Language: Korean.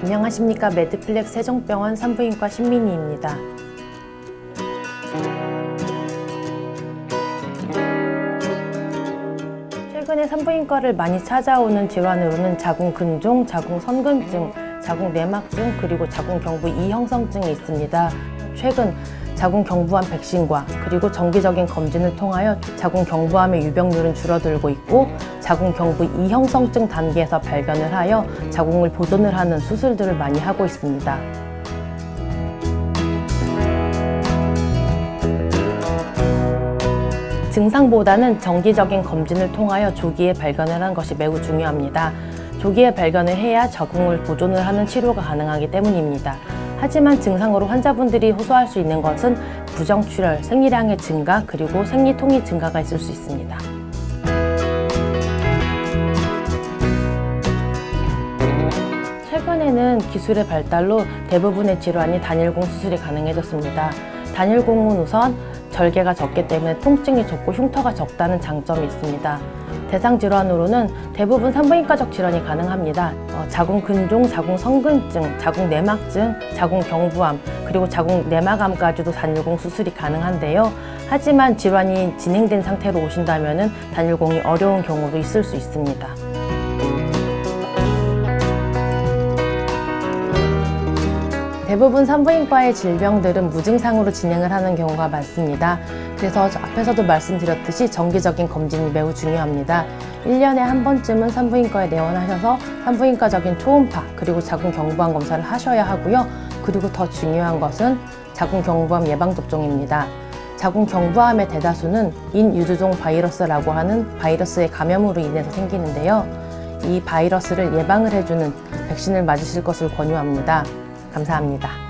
안녕하십니까 매드플렉 세종병원 산부인과 신민희입니다. 최근에 산부인과를 많이 찾아오는 질환으로는 자궁 근종, 자궁 선근증, 자궁 내막증 그리고 자궁 경부 이형성증이 있습니다. 최근 자궁 경부암 백신과 그리고 정기적인 검진을 통하여 자궁 경부암의 유병률은 줄어들고 있고 자궁 경부 이형성증 단계에서 발견을 하여 자궁을 보존을 하는 수술들을 많이 하고 있습니다. 증상보다는 정기적인 검진을 통하여 조기에 발견을 하는 것이 매우 중요합니다. 조기에 발견을 해야 자궁을 보존을 하는 치료가 가능하기 때문입니다. 하지만 증상으로 환자분들이 호소할 수 있는 것은 부정출혈, 생리량의 증가, 그리고 생리통의 증가가 있을 수 있습니다. 최근에는 기술의 발달로 대부분의 질환이 단일공 수술이 가능해졌습니다. 단일공은 우선 절개가 적기 때문에 통증이 적고 흉터가 적다는 장점이 있습니다. 대상 질환으로는 대부분 산부인과적 질환이 가능합니다. 어, 자궁 근종, 자궁 성근증, 자궁 내막증, 자궁 경부암, 그리고 자궁 내막암까지도 단일공 수술이 가능한데요. 하지만 질환이 진행된 상태로 오신다면 단일공이 어려운 경우도 있을 수 있습니다. 대부분 산부인과의 질병들은 무증상으로 진행을 하는 경우가 많습니다. 그래서 저 앞에서도 말씀드렸듯이 정기적인 검진이 매우 중요합니다. 1년에 한 번쯤은 산부인과에 내원하셔서 산부인과적인 초음파 그리고 자궁 경부암 검사를 하셔야 하고요. 그리고 더 중요한 것은 자궁 경부암 예방 접종입니다. 자궁 경부암의 대다수는 인유두종 바이러스라고 하는 바이러스의 감염으로 인해서 생기는데요. 이 바이러스를 예방을 해주는 백신을 맞으실 것을 권유합니다. 감사합니다.